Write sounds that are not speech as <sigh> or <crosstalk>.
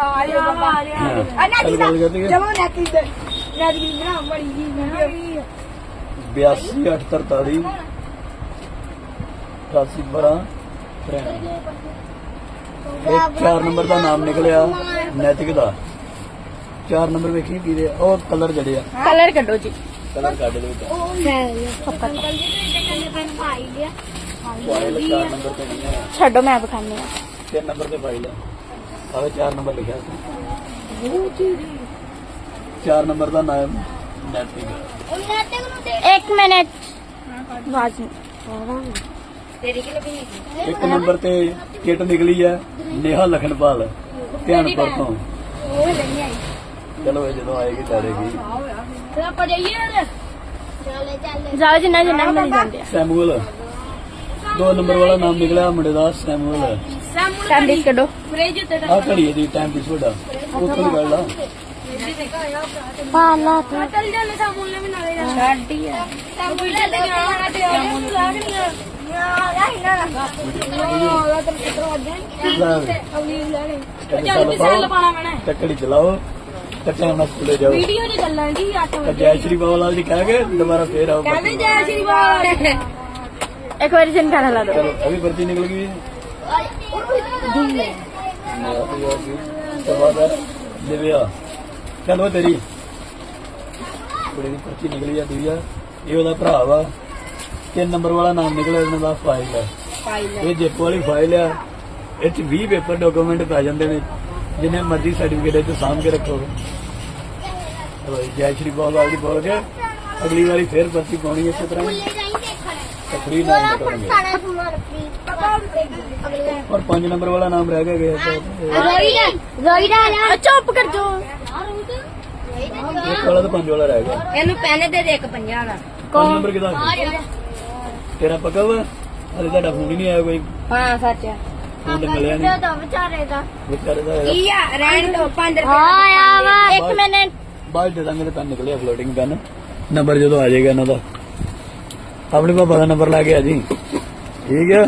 ਆ ਰਿਹਾ ਆ ਰਿਹਾ ਆ ਨਾ ਚੱਲ ਗੱਲ ਕਰਦੀ ਹੈ। ਜਮਾ ਨਾ ਕੀ ਨਾ ਦੀ ਨਾ ਮੜੀ ਜੀ ਵੀਡੀਓ 82 843 88 12 ਇਹ ਚਾਰ ਨੰਬਰ ਦਾ ਨਾਮ ਨਿਕਲਿਆ ਨੈਤਿਕ ਦਾ ਚਾਰ ਨੰਬਰ ਵੇਖੀ ਕੀ ਦੇ ਉਹ ਕਲਰ ਜੜੇ ਆ। ਕਲਰ ਕੱਢੋ ਜੀ। ਕਲਰ ਕੱਢ ਦੇ ਵਿੱਚ ਫਾਈਲ ਚਾਰ ਨੰਬਰ ਤੇ ਨਹੀਂ ਹੈ ਛੱਡੋ ਮੈਂ ਵਿਖਾਣੀ ਆ ਤਿੰਨ ਨੰਬਰ ਤੇ ਫਾਈਲ ਆ ਆਵੇ ਚਾਰ ਨੰਬਰ ਲਿਖਿਆ ਸੀ। ਚਾਰ ਨੰਬਰ ਦਾ ਨਾਮ ਨੈਤਿਕ। ਇੱਕ ਮਿੰਟ। ਇੱਕ ਨੰਬਰ ਤੇ ਕਿਟ ਨਿਕਲੀ ਹੈ ਨੇਹਾ ਲਖਨਪਾਲ ਧਿਆਨਪੁਰ ਤੋਂ। ਚਲੋ ਇਹ ਜਦੋਂ ਆਏਗੀ ਤਾਰੇਗੀ ਆਪਾਂ ਜਾਈਏ ਜਾਓ ਜਿੰਨਾ ਜਿੰਨਾ ਮਿਲ ਜਾਂਦੇ ਆ। ਸੈਮੂਅਲ। ਦੋ ਨੰਬਰ ਵਾਲਾ ਨਾਮ ਨਿਕਲਿਆ ਮੁੰਡੇ ਦਾ ਸੈਮੂਅਲ। ਟੈਂਡਿਸ ਕੱਢੋ। ਫ੍ਰਿਜ ਤੇ ਆ ਘੜੀ ਇਹਦੀ ਟਾਈਮ ਪਿਸ ਵੱਡਾ। ਉੱਥੋਂ ਦੀ ਗੱਲ ਆ। ਤੂੰ। ਚੱਲ ਸਾਮੂਲ ਨੇ ਵੀ ਨਾਲੇ ਛੱਡ ਹੀ ਆ। ਸਾਮੂਲ ਲੈ ਤੇ ਟੱਕੜੀ ਚਲਾਓ। ਟਾਈਮ ਨਾਲ ਸਕੂਲੇ ਜਾਓ। ਵੀਡੀਓ ਚ ਚੱਲਣ ਦੀ 8 ਤੇ ਵਜੇ। ਜੈ ਸ਼੍ਰੀ ਬਾਬਾ ਲਾਲ ਜੀ ਕਹਿ ਕੇ ਦੁਬਾਰਾ ਫੇਰ ਆਓ। ਕਹਿੰਦੇ ਜੈ ਸ਼੍ਰੀ ਬਾਲ। <laughs> ਇੱਕ ਵਾਰੀ ਖਾਣਾ ਲਾ ਦੋ ਚਲੋ ਅਭੀ ਵਰਤੀ ਨਿਕਲ ਗਈ ਤੇ ਬਾਅਦ ਲਿਵਿਆ ਚਲੋ ਤੇਰੀ। ਕੁੜੀ ਦੀ ਪਰਚੀ ਨਿਕਲੀ ਆ ਦੂਜਾ ਇਹ ਉਹਦਾ ਭਰਾ ਵਾ। ਤਿੰਨ ਨੰਬਰ ਵਾਲਾ ਨਾਮ ਨਿਕਲਿਆ ਇਹਨਾਂ ਦਾ ਫਾਈਲ ਹੈ ਇਹ ਜੇਪ ਵਾਲੀ ਫਾਈਲ ਆ। ਇਹ ਚ 20 ਪੇਪਰ ਡਾਕੂਮੈਂਟ ਪੈ ਜਾਂਦੇ ਨੇ। ਜਿੰਨੇ ਮਰਜ਼ੀ ਸਰਟੀਫਿਕੇਟ ਚ ਸਾਂਭ ਕੇ ਰੱਖੋ। ਚਲੋ ਜੀ, ਜੈ ਸ਼੍ਰੀ ਬਾਬਾ ਜੀ ਬੋਲ ਕੇ ਅਗਲੀ ਵਾਰੀ ਫੇਰ ਪਰਚੀ ਪਾਉਣੀ ਇਸੇ ਤਰ੍ਹਾਂ ਹੀ। ਫ੍ਰੀ ਨਾਮ ਕਰਾਂਗੇ ਔਰ 5 ਨੰਬਰ ਵਾਲਾ ਨਾਮ ਰਹਿ ਗਿਆ ਗਿਆ ਆ ਚੁੱਪ ਕਰ ਜੋ ਇੱਕ ਵਾਲਾ ਤਾਂ ਪੰਜ ਵਾਲਾ ਰਹਿ ਗਿਆ। ਇਹਨੂੰ ਪੈਨੇ ਦੇ ਦੇ ਇੱਕ ਪੰਜਾਂ ਦਾ ਪੰਜ ਨੰਬਰ ਕਿਹਦਾ? ਤੇਰਾ ਪੱਕਾ ਵਾ? ਹਲੇ ਤੁਹਾਡਾ ਫੋਨ ਹੀ ਨਹੀਂ ਆਇਆ ਕੋਈ। ਹਾਂ ਸੱਚ ਫੋਨ ਮਿਲਿਆ ਨਹੀਂ ਦੋ ਵਿਚਾਰੇ ਦਾ। ਵਿਚਾਰੇ ਦਾ। ਕੀ ਆ? ਰਹਿਣ ਦੋ 5 ਹਾਂ ਆ ਵਾ। ਇੱਕ ਮਿੰਟ। ਬਾਅਦ ਦੇ ਦਾਂਗੇ ਤੇ ਤਾਂ ਨਿਕਲਿਆ ਫਲੋਟਿੰਗ ਪੈਨ ਨੰਬਰ ਜਦੋਂ ਆ ਜਾਏਗਾ ਇਹਨਾਂ ਦਾ। ਆਪਣੇ ਪਾਪਾ ਦਾ ਨੰਬਰ ਲਾ ਕੇ ਆ ਜੀ। ਠੀਕ ਹੈ।